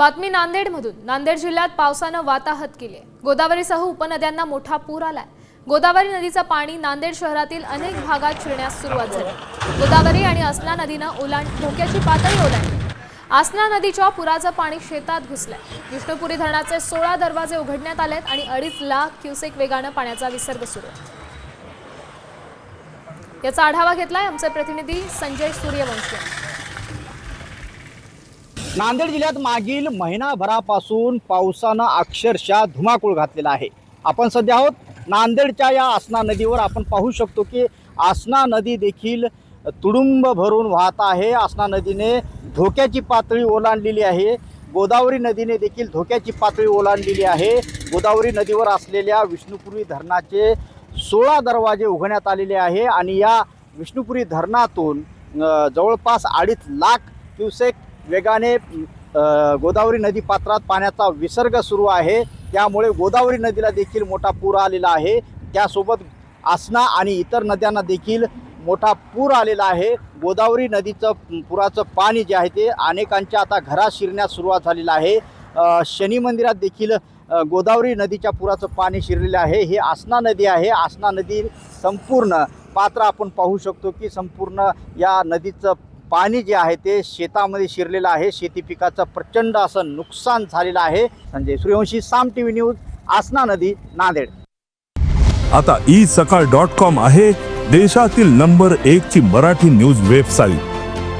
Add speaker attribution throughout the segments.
Speaker 1: बातमी नांदेडमधून. नांदेड जिल्ह्यात पावसानं वाताहत केली गोदावरीसह उपनद्यांना मोठा पूर आलाय. गोदावरी नदीचं पाणी नांदेड शहरातील अनेक भागात शिरण्यास सुरुवात झाली. गोदावरी आणि असना नदीनं ओलांड धोक्याची पातळी ओलांडली. आसना नदीच्या पुराचं पाणी शेतात घुसलंय. विष्णुपुरी धरणाचे सोळा दरवाजे उघडण्यात आलेत आणि अडीच लाख क्युसेक वेगानं पाण्याचा विसर्ग सुरू याचा आढावा घेतलाय आमचे प्रतिनिधी संजय सूर्यवंशी. यांनी.
Speaker 2: नांदेड जिल्ह्यात मागील महिनाभरापासून पावसानं अक्षरशः धुमाकूळ घातलेला आहे. आपण सध्या आहोत नांदेडच्या या आसना नदीवर. आपण पाहू शकतो की आसना नदी देखील तुडुंब भरून वाहत आहे. आसना नदीने धोक्याची पातळी ओलांडलेली आहे. गोदावरी नदीने देखील धोक्याची पातळी ओलांडलेली आहे. गोदावरी नदीवर असलेल्या विष्णुपुरी धरणाचे सोळा दरवाजे उघडण्यात आलेले आहे आणि या विष्णुपुरी धरणातून जवळपास अडीच लाख क्युसेक वेगाने गोदावरी नदी पात्रात पाण्याचा विसर्ग सुरू आहे. त्यामुळे गोदावरी नदीला देखील मोठा पूर आलेला आहे. त्यासोबत आसना आणि इतर नद्यांना देखील मोठा पूर आलेला आहे. गोदावरी नदीचं पुराचं पाणी जे आहे ते अनेकांच्या आता घरात शिरण्यास सुरुवात झालेलं आहे. शनी मंदिरात देखील गोदावरी नदीच्या पुराचं पाणी शिरलेलं आहे. हे आसना नदी आहे. आसना नदी संपूर्ण पात्र आपण पाहू शकतो की संपूर्ण या नदीचं पाणी जे आहे ते शेतामध्ये शिरलेलं आहे. शेती पिकाचं प्रचंड असं नुकसान झालेलं आहे. Sanjay Suryavanshi Saam T V news Asna नदी नांदेड.
Speaker 3: आता ई सकाळ डॉट कॉम आहे देशातील नंबर एक ची मराठी न्यूज वेबसाईट.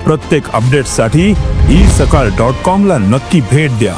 Speaker 3: प्रत्येक अपडेटसाठी ई सकाळ डॉट कॉम ला नक्की भेट द्या.